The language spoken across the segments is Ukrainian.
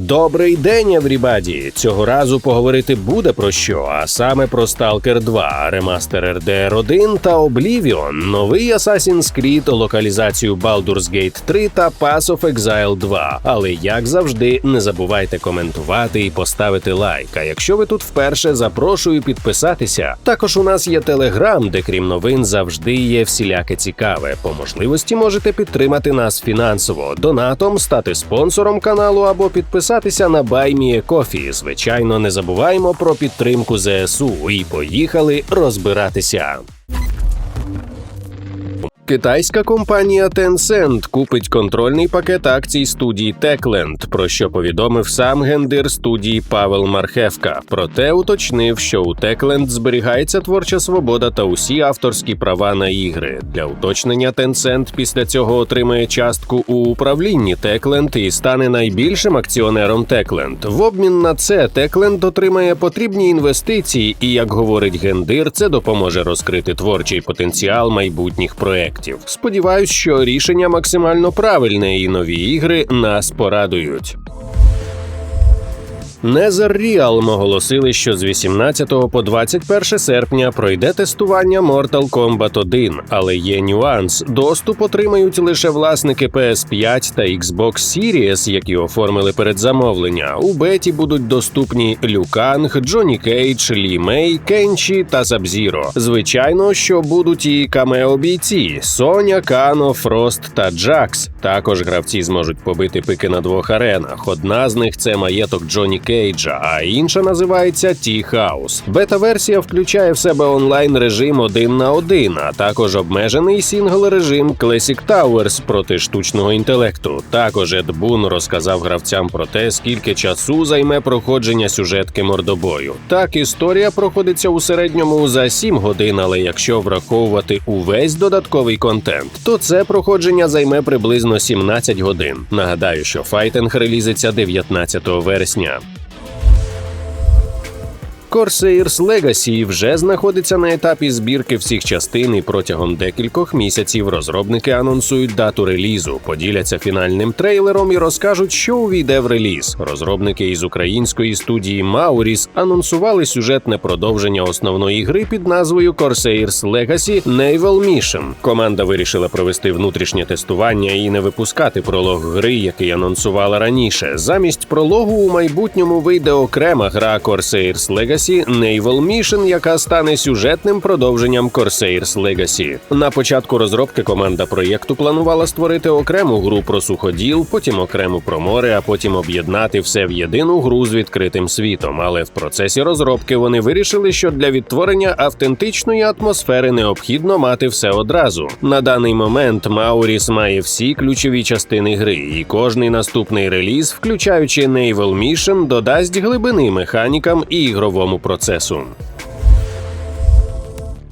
Добрий день, еврібаді! Цього разу поговорити буде про що, а саме про Stalker 2, ремастер RDR 1 та Oblivion, новий Assassin's Creed, локалізацію Baldur's Gate 3 та Pass of Exile 2. Але як завжди, не забувайте коментувати і поставити лайк. А якщо ви тут вперше, запрошую підписатися. Також у нас є телеграм, де крім новин завжди є всіляке цікаве. По можливості можете підтримати нас фінансово, донатом, стати спонсором каналу або підписатися на Байміє Кофі. Звичайно, не забуваємо про підтримку ЗСУ і поїхали розбиратися. Китайська компанія Tencent купить контрольний пакет акцій студії Techland, про що повідомив сам гендир студії Павел Мархевка. Проте уточнив, що у Techland зберігається творча свобода та усі авторські права на ігри. Для уточнення Tencent після цього отримає частку у управлінні Techland і стане найбільшим акціонером Techland. В обмін на це Techland отримає потрібні інвестиції, і як говорить гендир, це допоможе розкрити творчий потенціал майбутніх проєктів. Сподіваюсь, що рішення максимально правильне, і нові ігри нас порадують. Netherrealm оголосили, що з 18 по 21 серпня пройде тестування Mortal Kombat 1, але є нюанс: доступ отримають лише власники PS5 та Xbox Series, які оформили передзамовлення. У беті будуть доступні Люканг, Джонні Кейдж, Лі Мей, Кенчі та Сабзіро. Звичайно, що будуть і камео бійці Соня, Кано, Фрост та Джакс. Також гравці зможуть побити пики на двох аренах. Одна з них це маєток Джонні Кейджа, а інша називається Ті Хаус. Бета-версія включає в себе онлайн режим один на один, а також обмежений сінгл режим Classic Towers проти штучного інтелекту. Також Ед Бун розказав гравцям про те, скільки часу займе проходження сюжетки мордобою. Так, історія проходиться у середньому за 7 годин, але якщо враховувати увесь додатковий контент, то це проходження займе приблизно 17 годин. Нагадаю, що файтинг релізиться 19 вересня. Corsairs Legacy вже знаходиться на етапі збірки всіх частин і протягом декількох місяців розробники анонсують дату релізу, поділяться фінальним трейлером і розкажуть, що увійде в реліз. Розробники із української студії Maurис анонсували сюжетне продовження основної гри під назвою Corsairs Legacy Naval Mission. Команда вирішила провести внутрішнє тестування і не випускати пролог гри, який анонсувала раніше. Замість прологу у майбутньому вийде окрема гра Corsairs Legacy Naval Mission, яка стане сюжетним продовженням Corsairs Legacy. На початку розробки команда проєкту планувала створити окрему гру про суходіл, потім окрему про море, а потім об'єднати все в єдину гру з відкритим світом. Але в процесі розробки вони вирішили, що для відтворення автентичної атмосфери необхідно мати все одразу. На даний момент Мауріс має всі ключові частини гри, і кожний наступний реліз, включаючи Naval Mission, додасть глибини механікам і ігровому процесу.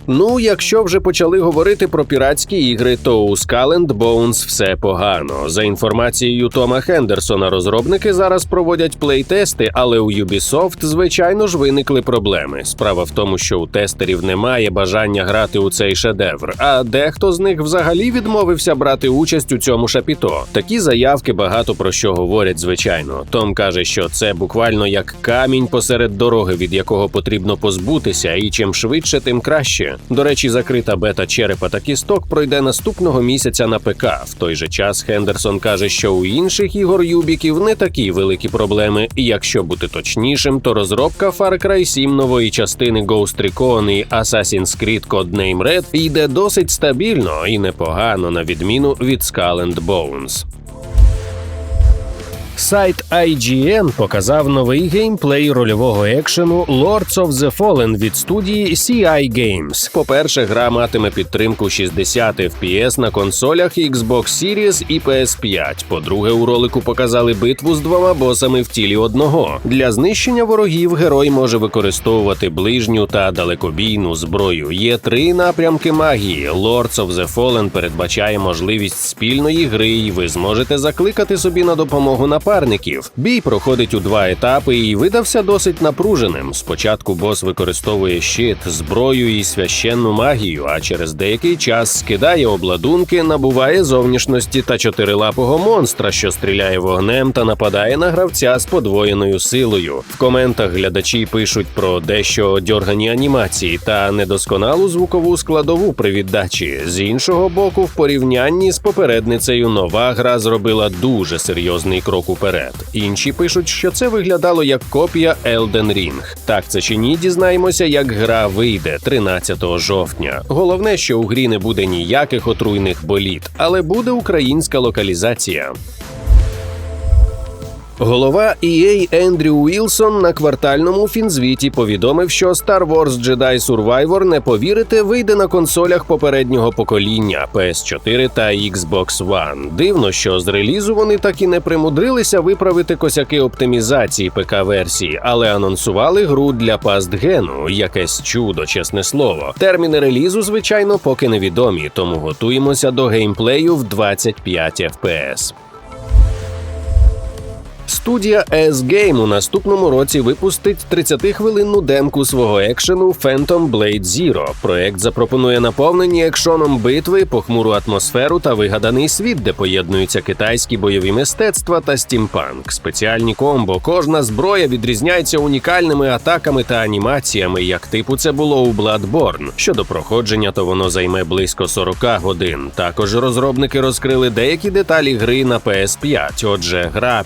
Ну, якщо вже почали говорити про піратські ігри, то у Skull Bones все погано. За інформацією Тома Хендерсона, розробники зараз проводять плейтести, але у Ubisoft, звичайно ж, виникли проблеми. Справа в тому, що у тестерів немає бажання грати у цей шедевр, а дехто з них взагалі відмовився брати участь у цьому шапіто. Такі заявки багато про що говорять, звичайно. Том каже, що це буквально як камінь посеред дороги, від якого потрібно позбутися, і чим швидше, тим краще. До речі, закрита бета черепа та кісток пройде наступного місяця на ПК. В той же час Хендерсон каже, що у інших ігор Юбіків не такі великі проблеми. Якщо бути точнішим, то розробка Far Cry 7 нової частини Ghost Recon і Assassin's Creed Codename Red йде досить стабільно і непогано, на відміну від Skull and Bones. Сайт IGN показав новий геймплей рольового екшену Lords of the Fallen від студії CI Games. По-перше, гра матиме підтримку 60 FPS на консолях Xbox Series і PS5. По-друге, у ролику показали битву з двома босами в тілі одного. Для знищення ворогів герой може використовувати ближню та далекобійну зброю. Є три напрямки магії. Lords of the Fallen передбачає можливість спільної гри, і ви зможете закликати собі на допомогу напарника напарників. Бій проходить у два етапи і видався досить напруженим. Спочатку бос використовує щит, зброю і священну магію, а через деякий час скидає обладунки, набуває зовнішності та чотирилапого монстра, що стріляє вогнем та нападає на гравця з подвоєною силою. В коментах глядачі пишуть про дещо дьоргані анімації та недосконалу звукову складову при віддачі. З іншого боку, в порівнянні з попередницею нова гра зробила дуже серйозний крок уперед. Інші пишуть, що це виглядало як копія Elden Ring. Так це чи ні, дізнаємося, як гра вийде 13 жовтня. Головне, що у грі не буде ніяких отруйних боліт, але буде українська локалізація. Голова EA Ендрю Уілсон на квартальному фінзвіті повідомив, що Star Wars Jedi Survivor не повірите вийде на консолях попереднього покоління PS4 та Xbox One. Дивно, що з релізу вони так і не примудрилися виправити косяки оптимізації ПК-версії, але анонсували гру для пастгену. Якесь чудо, чесне слово. Терміни релізу, звичайно, поки невідомі, тому готуємося до геймплею в 25 FPS. Студія S-Game у наступному році випустить 30-хвилинну демку свого екшену Phantom Blade Zero. Проект запропонує наповнені екшоном битви, похмуру атмосферу та вигаданий світ, де поєднуються китайські бойові мистецтва та стімпанк. Спеціальні комбо. Кожна зброя відрізняється унікальними атаками та анімаціями, як типу це було у Bloodborne. Щодо проходження, то воно займе близько 40 годин. Також розробники розкрили деякі деталі гри на PS5. Отже, гра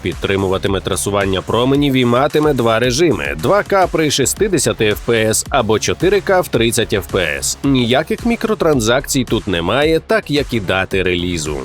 підтримуватиме трасування променів і матиме два режими: 2К при 60 FPS або 4К в 30 FPS. Ніяких мікротранзакцій тут немає, так як і дати релізу.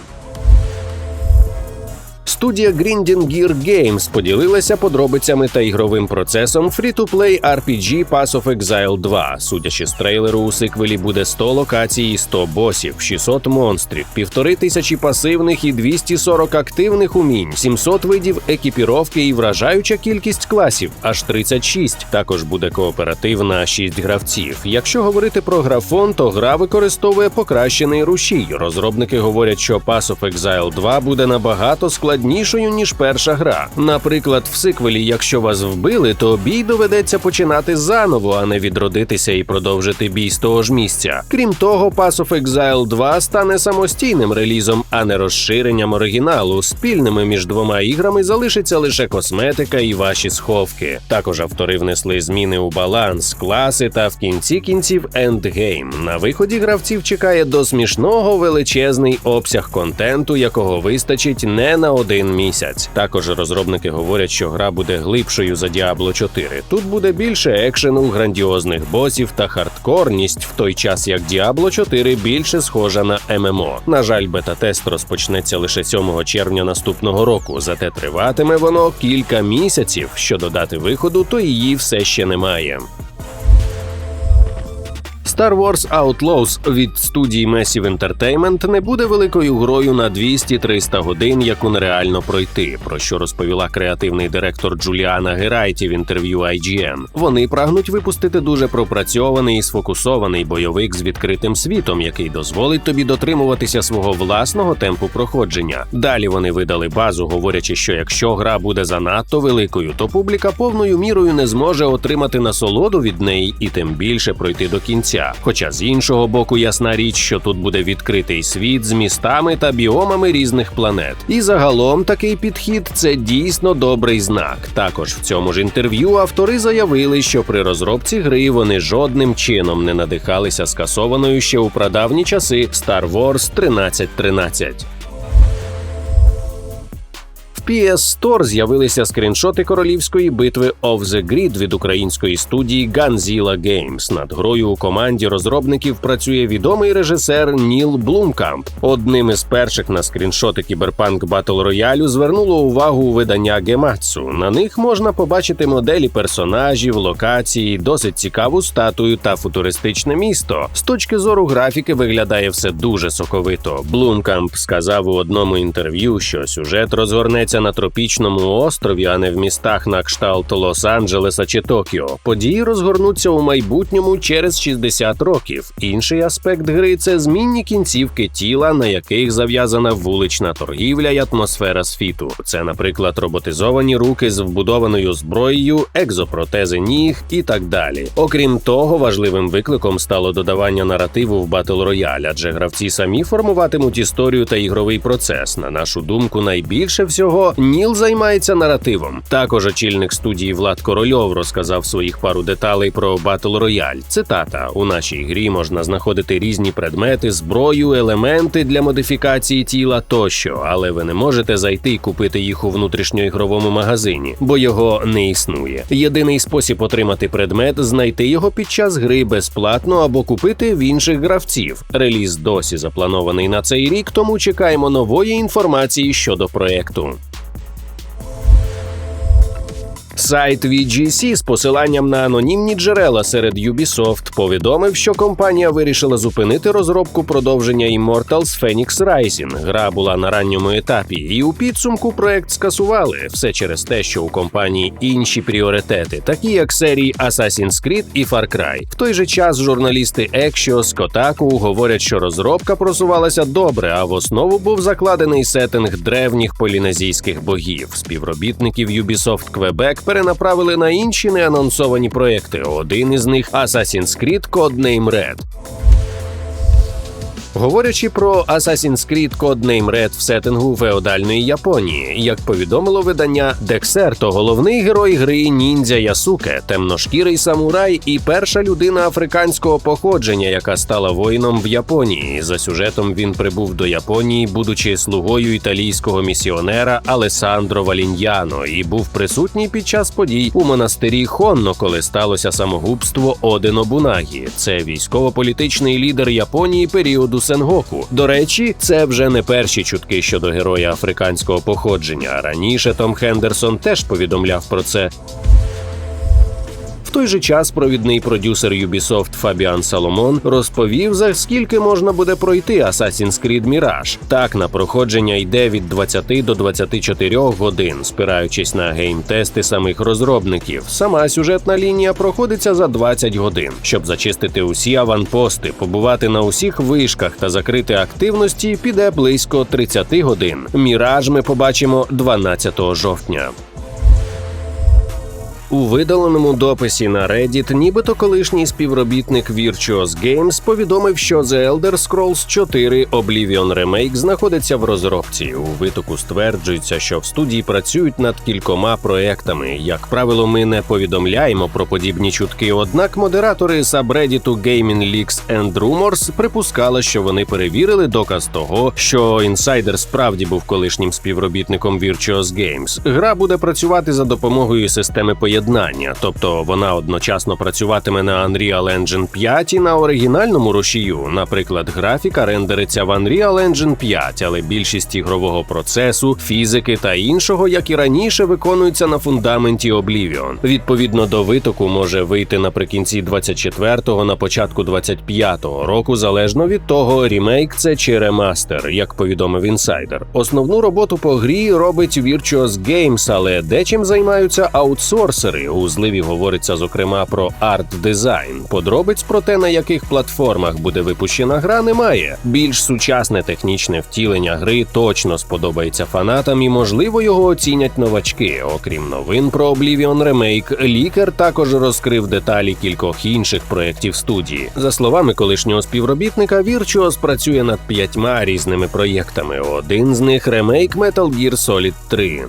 Студія Grinding Gear Games поділилася подробицями та ігровим процесом free-to-play RPG Pass of Exile 2. Судячи з трейлеру, у сиквелі буде 100 локацій і 100 босів, 600 монстрів, півтори тисячі пасивних і 240 активних умінь, 700 видів екіпіровки і вражаюча кількість класів аж 36. Також буде кооперативна 6 гравців. Якщо говорити про графон, то гра використовує покращений рушій. Розробники говорять, що Pass of Exile 2 буде набагато складнішим складнішою ніж перша гра. Наприклад, в сиквелі, якщо вас вбили, то бій доведеться починати заново, а не відродитися і продовжити бій з того ж місця. Крім того, Pass of Exile 2 стане самостійним релізом, а не розширенням оригіналу. Спільними між двома іграми залишиться лише косметика і ваші сховки. Також автори внесли зміни у баланс, класи та в кінці кінців ендгейм. На виході гравців чекає до смішного величезний обсяг контенту, якого вистачить не на один один місяць. Також розробники говорять, що гра буде глибшою за Diablo 4. Тут буде більше екшену, грандіозних босів та хардкорність, в той час як Diablo 4 більше схожа на ММО. На жаль, бета-тест розпочнеться лише 7 червня наступного року. Зате триватиме воно кілька місяців. Щодо дати виходу, то її все ще немає. Star Wars Outlaws від студії Massive Entertainment не буде великою грою на 200-300 годин, яку нереально пройти. Про що розповіла креативний директор Джуліана Герайті в інтерв'ю IGN. Вони прагнуть випустити дуже пропрацьований і сфокусований бойовик з відкритим світом, який дозволить тобі дотримуватися свого власного темпу проходження. Далі вони видали базу, говорячи, що якщо гра буде занадто великою, то публіка повною мірою не зможе отримати насолоду від неї і тим більше пройти до кінця. Хоча з іншого боку, ясна річ, що тут буде відкритий світ з містами та біомами різних планет. І загалом такий підхід це дійсно добрий знак. Також в цьому ж інтерв'ю автори заявили, що при розробці гри вони жодним чином не надихалися скасованою ще у прадавні часи Star Wars 1313. PS Store з'явилися скріншоти королівської битви Of the Grid від української студії Gunzilla Games. Над грою у команді розробників працює відомий режисер Ніл Блумкамп. Одним із перших на скріншоти Кіберпанк Battle Royale звернуло увагу видання Гемацу. На них можна побачити моделі персонажів, локації, досить цікаву статую та футуристичне місто. З точки зору графіки виглядає все дуже соковито. Блумкамп сказав у одному інтерв'ю, що сюжет розгорнеться відбувається на тропічному острові, а не в містах на кшталт Лос-Анджелеса чи Токіо. Події розгорнуться у майбутньому через 60 років. Інший аспект гри це змінні кінцівки тіла, на яких зав'язана вулична торгівля й атмосфера світу. Це, наприклад, роботизовані руки з вбудованою зброєю, екзопротези ніг і так далі. Окрім того, важливим викликом стало додавання наративу в Battle Royale, адже гравці самі формуватимуть історію та ігровий процес. На нашу думку, найбільше всього Ніл займається наративом. Також очільник студії Влад Корольов розказав своїх пару деталей про Battle Royale. Цитата: у нашій грі можна знаходити різні предмети, зброю, елементи для модифікації тіла тощо, але ви не можете зайти і купити їх у внутрішньоігровому магазині, бо його не існує. Єдиний спосіб отримати предмет знайти його під час гри безплатно або купити в інших гравців. Реліз досі запланований на цей рік, тому чекаємо нової інформації щодо проекту. Сайт VGC з посиланням на анонімні джерела серед Ubisoft повідомив, що компанія вирішила зупинити розробку продовження Immortals Phoenix Rising. Гра була на ранньому етапі, і у підсумку проект скасували все через те, що у компанії інші пріоритети, такі як серії Assassin's Creed і Far Cry. В той же час журналісти Axios, Kotaku говорять, що розробка просувалася добре, а в основу був закладений сеттинг древніх полінезійських богів. Співробітників Ubisoft Quebec перенаправили на інші неанонсовані проекти. Один із них Assassin's Creed Codename Red. Говорячи про Assassin's Creed Codename Red в сеттингу феодальної Японії, як повідомило видання Дексерто, головний герой гри ніндзя Ясуке, темношкірий самурай і перша людина африканського походження, яка стала воїном в Японії. За сюжетом він прибув до Японії, будучи слугою італійського місіонера Алесандро Валіньяно, і був присутній під час подій у монастирі Хонно, коли сталося самогубство Оде Нобунагі. Це військово-політичний лідер Японії періоду Сенгоку. До речі, це вже не перші чутки щодо героя африканського походження. Раніше Том Хендерсон теж повідомляв про це. Той же час провідний продюсер Ubisoft Фабіан Саломон розповів, за скільки можна буде пройти Assassin's Creed Mirage. Так, на проходження йде від 20 до 24 годин, спираючись на геймтести самих розробників. Сама сюжетна лінія проходиться за 20 годин. Щоб зачистити усі аванпости, побувати на усіх вишках та закрити активності, піде близько 30 годин. Міраж ми побачимо 12 жовтня. У видаленому дописі на Reddit нібито колишній співробітник Virtuos Games повідомив, що The Elder Scrolls 4 Oblivion Remake знаходиться в розробці. У витоку стверджується, що в студії працюють над кількома проектами. Як правило, ми не повідомляємо про подібні чутки. Однак модератори сабреддіту Gaming Leaks and Rumors припускали, що вони перевірили доказ того, що інсайдер справді був колишнім співробітником Virtuos Games. Гра буде працювати за допомогою системи поєднання, тобто вона одночасно працюватиме на Unreal Engine 5 і на оригінальному рушію. Наприклад, графіка рендериться в Unreal Engine 5, але більшість ігрового процесу, фізики та іншого, як і раніше, виконується на фундаменті Oblivion. Відповідно до витоку може вийти наприкінці 24-го, на початку 25-го року, залежно від того, рімейк це чи ремастер, як повідомив інсайдер. Основну роботу по грі робить Virtuos Games, але дечим займаються аутсорсери. У зливі говориться зокрема про арт-дизайн. Подробиць про те, на яких платформах буде випущена гра, немає. Більш сучасне технічне втілення гри точно сподобається фанатам і, можливо, його оцінять новачки. Окрім новин про Oblivion Remake, лікар також розкрив деталі кількох інших проєктів студії. За словами колишнього співробітника, Virtuos працює над п'ятьма різними проєктами. Один з них ремейк Metal Gear Solid 3.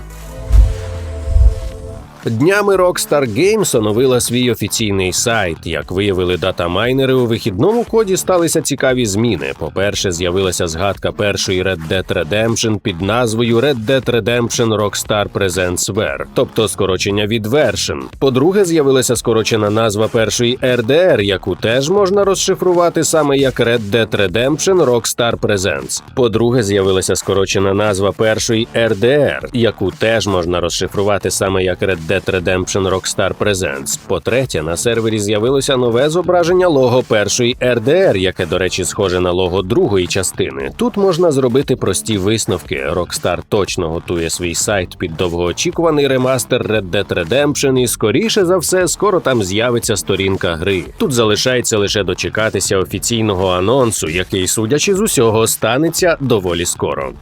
Днями Rockstar Games оновила свій офіційний сайт. Як виявили датамайнери, у вихідному коді сталися цікаві зміни. По-перше, з'явилася згадка першої Red Dead Redemption під назвою Red Dead Redemption Rockstar Presents Ver, тобто скорочення від Version. По-друге, з'явилася скорочена назва першої RDR, яку теж можна розшифрувати саме як Red Dead Redemption Rockstar Presents. По-друге, з'явилася скорочена назва першої RDR, яку теж можна розшифрувати саме як Red Dead Dead Redemption Rockstar Presents. По-третє, на сервері з'явилося нове зображення лого першої RDR, яке, до речі, схоже на лого другої частини. Тут можна зробити прості висновки. Rockstar точно готує свій сайт під довгоочікуваний ремастер Red Dead Redemption, і скоріше за все, скоро там з'явиться сторінка гри. Тут залишається лише дочекатися офіційного анонсу, який, судячи з усього, станеться доволі скоро.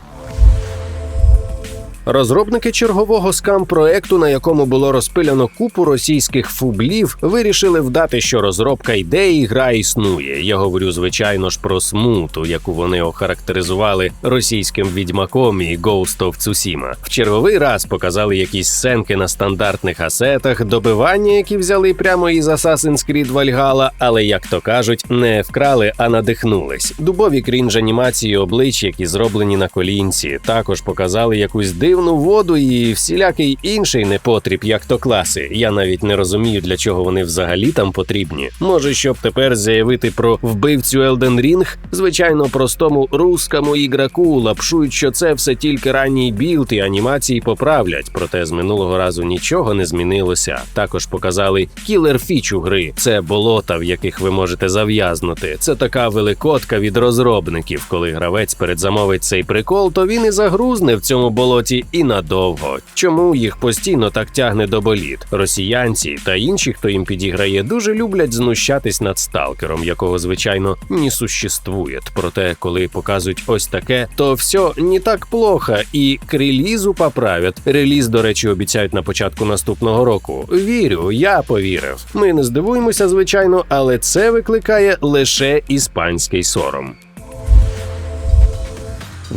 Розробники чергового скам-проекту, на якому було розпиляно купу російських фублів, вирішили вдати, що розробка йде і гра існує. Я говорю, звичайно ж, про смуту, яку вони охарактеризували російським відьмаком і Ghost of Tsushima. В черговий раз показали якісь сценки на стандартних асетах, добивання, які взяли прямо із Assassin's Creed Valhalla, але як то кажуть, не вкрали, а надихнулись. Дубові крінж анімації облич, які зроблені на колінці, також показали якусь дивну воду і всілякий інший непотріб, як то класи. Я навіть не розумію, для чого вони взагалі там потрібні. Може, щоб тепер заявити про вбивцю Elden Ring? звичайно, простому рускому іграку лапшують, що це все тільки ранній білд і анімації поправлять. Проте з минулого разу нічого не змінилося. Також показали кілер фічу гри. Це болота, в яких ви можете зав'язнути. Це така великотка від розробників. Коли гравець передзамовить цей прикол, то він і загрузне в цьому болоті і надовго. Чому їх постійно так тягне до боліт? Росіянці та інші, хто їм підіграє, дуже люблять знущатись над сталкером, якого звичайно не существує. Проте, коли показують ось таке, то все не так плохо, і к релізу поправять. Реліз, до речі, обіцяють на початку наступного року. Вірю, я повірив. Ми не здивуємося, звичайно, але це викликає лише іспанський сором.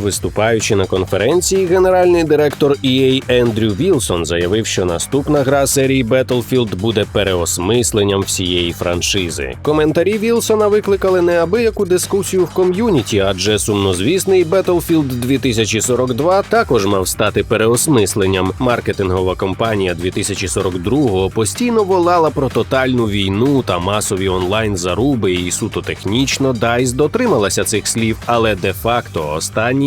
Виступаючи на конференції, генеральний директор EA Ендрю Вілсон заявив, що наступна гра серії Battlefield буде переосмисленням всієї франшизи. Коментарі Вілсона викликали неабияку дискусію в ком'юніті, адже сумнозвісний Battlefield 2042 також мав стати переосмисленням. Маркетингова компанія 2042 постійно волала про тотальну війну та масові онлайн заруби, і суто технічно DICE дотрималася цих слів, але де-факто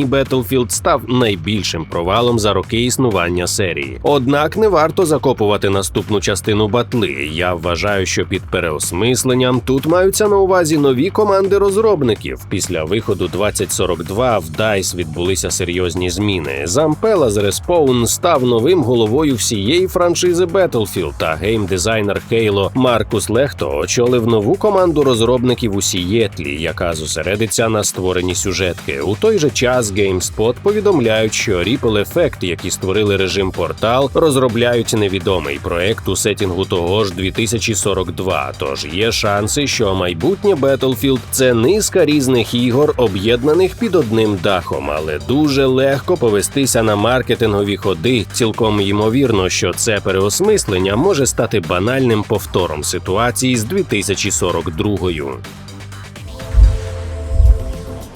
останній Battlefield став найбільшим провалом за роки існування серії. Однак не варто закопувати наступну частину батли. Я вважаю, що під переосмисленням тут маються на увазі нові команди розробників. Після виходу 2042 в DICE відбулися серйозні зміни. Зампела з Respawn став новим головою всієї франшизи Battlefield, та геймдизайнер Halo Маркус Лехто очолив нову команду розробників у Сієтлі, яка зосередиться на створенні сюжетки. У той же час GameSpot повідомляють, що Ripple Effect, які створили режим портал, розробляють невідомий проект у сетінгу того ж 2042. Тож є шанси, що майбутнє Battlefield – це низка різних ігор, об'єднаних під одним дахом, але дуже легко повестися на маркетингові ходи. Цілком ймовірно, що це переосмислення може стати банальним повтором ситуації з 2042.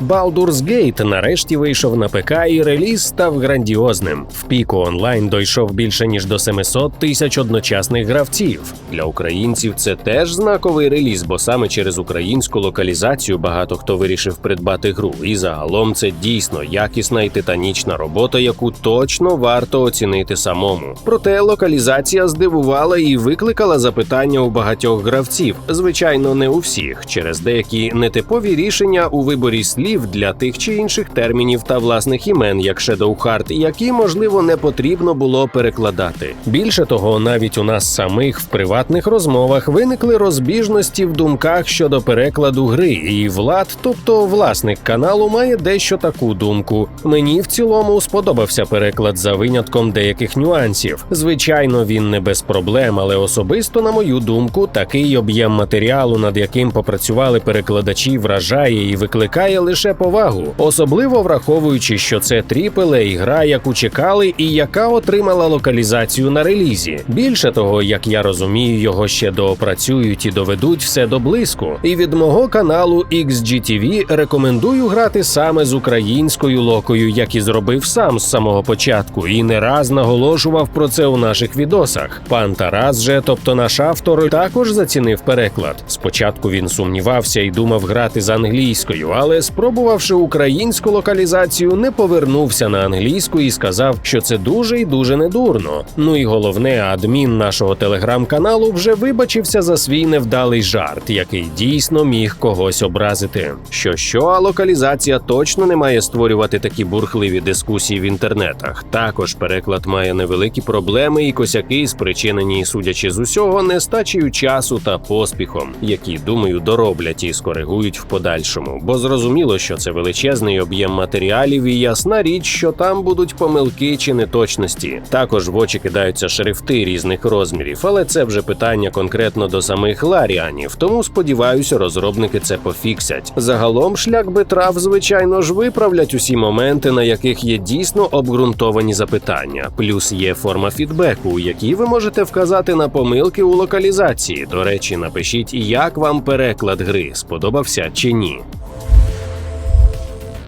Baldur's Gate нарешті вийшов на ПК і реліз став грандіозним. В піку онлайн дойшов більше ніж до 700 тисяч одночасних гравців. Для українців це теж знаковий реліз, бо саме через українську локалізацію багато хто вирішив придбати гру. І загалом це дійсно якісна і титанічна робота, яку точно варто оцінити самому. Проте локалізація здивувала і викликала запитання у багатьох гравців. Звичайно, не у всіх, через деякі нетипові рішення у виборі слів для тих чи інших термінів та власних імен, як Shadow Heart, які можливо не потрібно було перекладати. Більше того, навіть у нас самих в приватних розмовах виникли розбіжності в думках щодо перекладу гри, і влад, тобто власник каналу, має дещо таку думку. Мені в цілому сподобався переклад за винятком деяких нюансів. Звичайно, він не без проблем, але особисто, на мою думку, такий об'єм матеріалу, над яким попрацювали перекладачі, вражає і викликає лише повагу, особливо враховуючи, що це тріпелей гра, яку чекали, і яка отримала локалізацію на релізі. Більше того, як я розумію, його ще доопрацюють і доведуть все до блиску. І від мого каналу XGTV рекомендую грати саме з українською локою, як і зробив сам з самого початку, і не раз наголошував про це у наших відосах. Пан Тарас же, тобто наш автор, також зацінив переклад. Спочатку він сумнівався і думав грати з англійською, але спробував спробувавши українську локалізацію, не повернувся на англійську і сказав, що це дуже і дуже недурно. Ну і головне, адмін нашого телеграм-каналу вже вибачився за свій невдалий жарт, який дійсно міг когось образити. Що що, а локалізація точно не має створювати такі бурхливі дискусії в інтернетах. Також переклад має невеликі проблеми і косяки, спричинені, судячи з усього, нестачею часу та поспіхом, які думаю дороблять і скоригують в подальшому. Бо зрозуміло, що це величезний об'єм матеріалів, і ясна річ, що там будуть помилки чи неточності. Також в очі кидаються шрифти різних розмірів, але це вже питання конкретно до самих Ларіанів. Тому сподіваюся, розробники це пофіксять. Загалом шлях Бетрав, звичайно ж, виправлять усі моменти, на яких є дійсно обґрунтовані запитання. Плюс є форма фідбеку, у якій ви можете вказати на помилки у локалізації. До речі, напишіть, як вам переклад гри сподобався чи ні.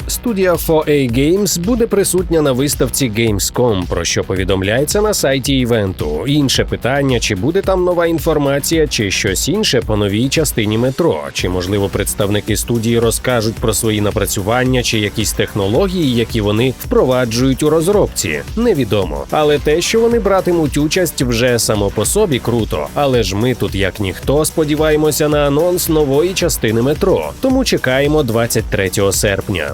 Студія 4A Games буде присутня на виставці Gamescom, про що повідомляється на сайті івенту. Інше питання: чи буде там нова інформація, чи щось інше по новій частині метро, чи можливо представники студії розкажуть про свої напрацювання чи якісь технології, які вони впроваджують у розробці. Невідомо. Але те, що вони братимуть участь, вже само по собі круто. Але ж ми тут, як ніхто, сподіваємося на анонс нової частини метро. Тому чекаємо 23 серпня.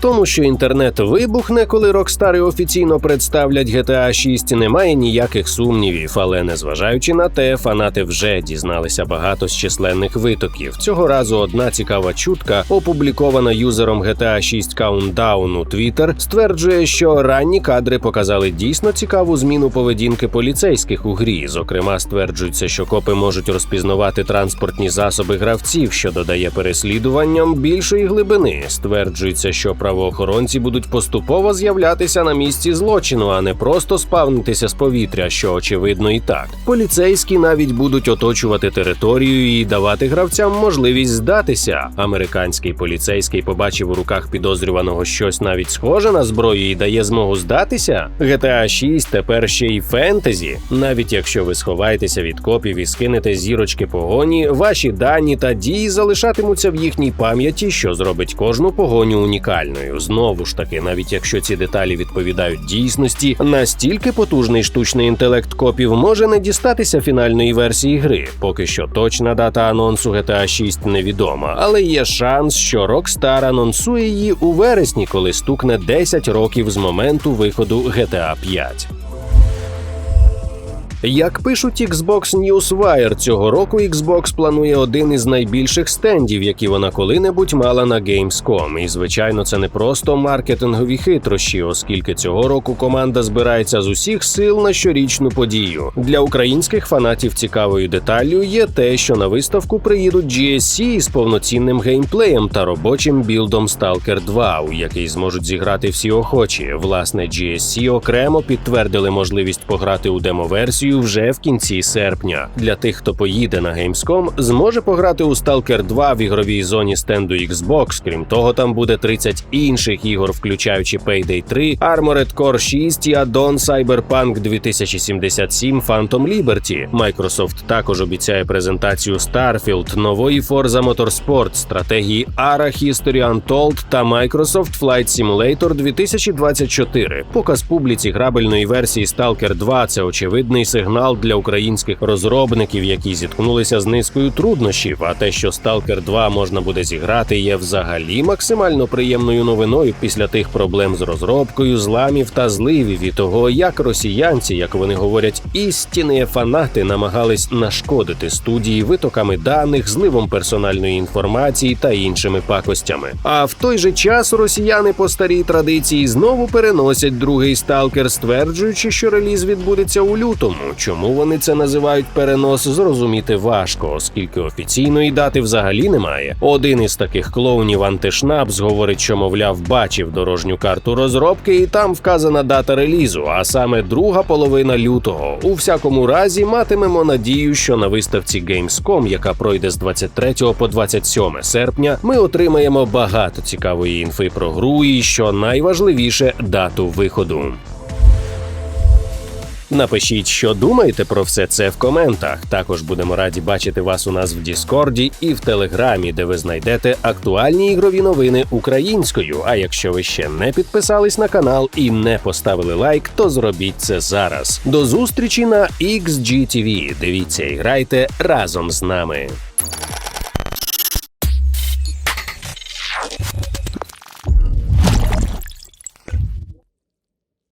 Тому, що інтернет вибухне, коли Rockstar офіційно представлять GTA 6, немає ніяких сумнівів. Але незважаючи на те, фанати вже дізналися багато з численних витоків. Цього разу одна цікава чутка, опублікована юзером GTA 6 Countdown у Twitter, стверджує, що ранні кадри показали дійсно цікаву зміну поведінки поліцейських у грі. Зокрема, стверджується, що копи можуть розпізнавати транспортні засоби гравців, що додає переслідуванням більшої глибини. Стверджується, що правоохоронці будуть поступово з'являтися на місці злочину, а не просто спавнитися з повітря, що очевидно і так. Поліцейські навіть будуть оточувати територію і давати гравцям можливість здатися. Американський поліцейський побачив у руках підозрюваного щось навіть схоже на зброю і дає змогу здатися. GTA 6 тепер ще й фентезі. Навіть якщо ви сховаєтеся від копів і скинете зірочки погоні, ваші дані та дії залишатимуться в їхній пам'яті, що зробить кожну погоню унікальною. Знову ж таки, навіть якщо ці деталі відповідають дійсності, настільки потужний штучний інтелект копів може не дістатися фінальної версії гри. Поки що точна дата анонсу GTA 6 невідома, але є шанс, що Rockstar анонсує її у вересні, коли стукне 10 років з моменту виходу GTA 5. Як пишуть Xbox Newswire, цього року Xbox планує один із найбільших стендів, які вона коли-небудь мала на Gamescom. І звичайно, це не просто маркетингові хитрощі, оскільки цього року команда збирається з усіх сил на щорічну подію. Для українських фанатів цікавою деталлю є те, що на виставку приїдуть GSC із повноцінним геймплеєм та робочим білдом Stalker 2, у який зможуть зіграти всі охочі. Власне, GSC окремо підтвердили можливість пограти у демоверсію вже в кінці серпня. Для тих, хто поїде на Gamescom, зможе пограти у Stalker 2 в ігровій зоні стенду Xbox. Крім того, там буде 30 інших ігор, включаючи Payday 3, Armored Core 6 і Addon Cyberpunk 2077 Phantom Liberty. Microsoft також обіцяє презентацію Starfield, нової Forza Motorsport, стратегії ARA History Untold та Microsoft Flight Simulator 2024. Показ публіці грабельної версії Stalker 2 – це очевидний сигнал для українських розробників, які зіткнулися з низкою труднощів. А те, що Stalker 2 можна буде зіграти, є взагалі максимально приємною новиною після тих проблем з розробкою, зламів та зливів і того, як росіянці, як вони говорять, істинні фанати намагались нашкодити студії витоками даних, зливом персональної інформації та іншими пакостями. А в той же час росіяни по старій традиції знову переносять другий сталкер, стверджуючи, що реліз відбудеться у лютому. Чому вони це називають перенос, зрозуміти важко, оскільки офіційної дати взагалі немає. Один із таких клоунів антишнапс говорить, що мовляв бачив дорожню карту розробки, і там вказана дата релізу, а саме друга половина лютого. У всякому разі, матимемо надію, що на виставці Gamescom, яка пройде з 23 по 27 серпня, ми отримаємо багато цікавої інфи про гру і що найважливіше дату виходу. Напишіть, що думаєте про все це в коментах. Також будемо раді бачити вас у нас в Діскорді і в Телеграмі, де ви знайдете актуальні ігрові новини українською. А якщо ви ще не підписались на канал і не поставили лайк, то зробіть це зараз. До зустрічі на XGTV. Дивіться і грайте разом з нами.